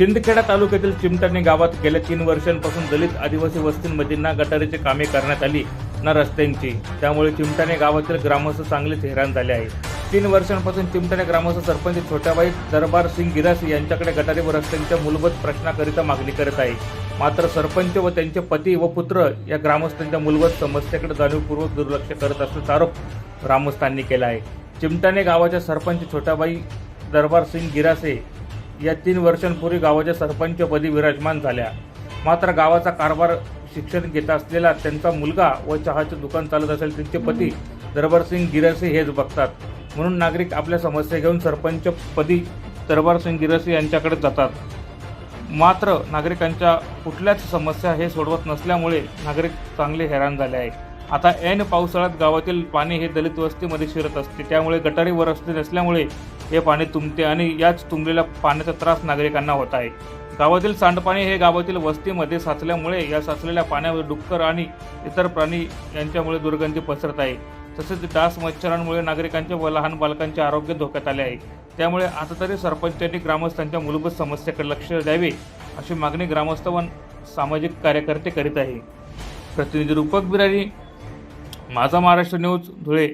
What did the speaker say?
शिंदखेडा तालुक्यातील चिमटणे गावात गेल्या तीन वर्षांपासून दलित आदिवासी वस्तींमध्ये ना गटारीची कामे करण्यात आली ना रस्त्यांची. त्यामुळे चिमटाणे गावातील ग्रामस्थ चांगलेच हैराण झाले आहे तीन वर्षांपासून चिमटाणे ग्रामस्थ सरपंच छोट्याबाई दरबार सिंग गिरासी यांच्याकडे गटारी व रस्त्यांच्या मूलभूत प्रश्नाकरिता मागणी करत आहे. मात्र सरपंच व त्यांचे पती व पुत्र या ग्रामस्थांच्या मूलभूत समस्येकडे जाणीवपूर्वक दुर्लक्ष करत असल्याचा आरोप ग्रामस्थांनी केला आहे. चिमटाणे गावाच्या सरपंच छोटाबाई दरबार सिंग गिरासे या तीन वर्षांपूर्वी गावाच्या सरपंचपदी विराजमान झाल्या. मात्र गावाचा कारभार शिक्षण घेत असलेला त्यांचा मुलगा व चहाचे दुकान चालत असेल त्यांचे पती दरबारसिंग सिंग हेच बघतात. म्हणून नागरिक आपल्या समस्या घेऊन सरपंचपदी दरबारसिंग सिंग यांच्याकडे जातात. मात्र नागरिकांच्या कुठल्याच समस्या हे सोडवत नसल्यामुळे नागरिक चांगले हैराण झाले आहे आता ऐन पावसाळ्यात गावातील पाणी हे दलित वस्तीमध्ये शिरत असते. त्यामुळे गटारी व रस्ते नसल्यामुळे हे पाणी तुंबते आणि याच तुंबलेल्या पाण्याचा त्रास नागरिकांना होत आहे. गावातील सांडपाणी हे गावातील वस्तीमध्ये साचल्यामुळे या साचलेल्या पाण्यावर डुक्कर आणि इतर प्राणी यांच्यामुळे दुर्गंधी पसरत आहे. तसेच डास मच्छरांमुळे नागरिकांचे व लहान बालकांचे आरोग्य धोक्यात आले आहे. त्यामुळे आता तरी सरपंचांनी ग्रामस्थांच्या मूलभूत समस्येकडे लक्ष द्यावे अशी मागणी ग्रामस्थ व सामाजिक कार्यकर्ते करीत आहे. प्रतिनिधी रूपक बिरारी माझा महाराष्ट्र न्यूज धुळे.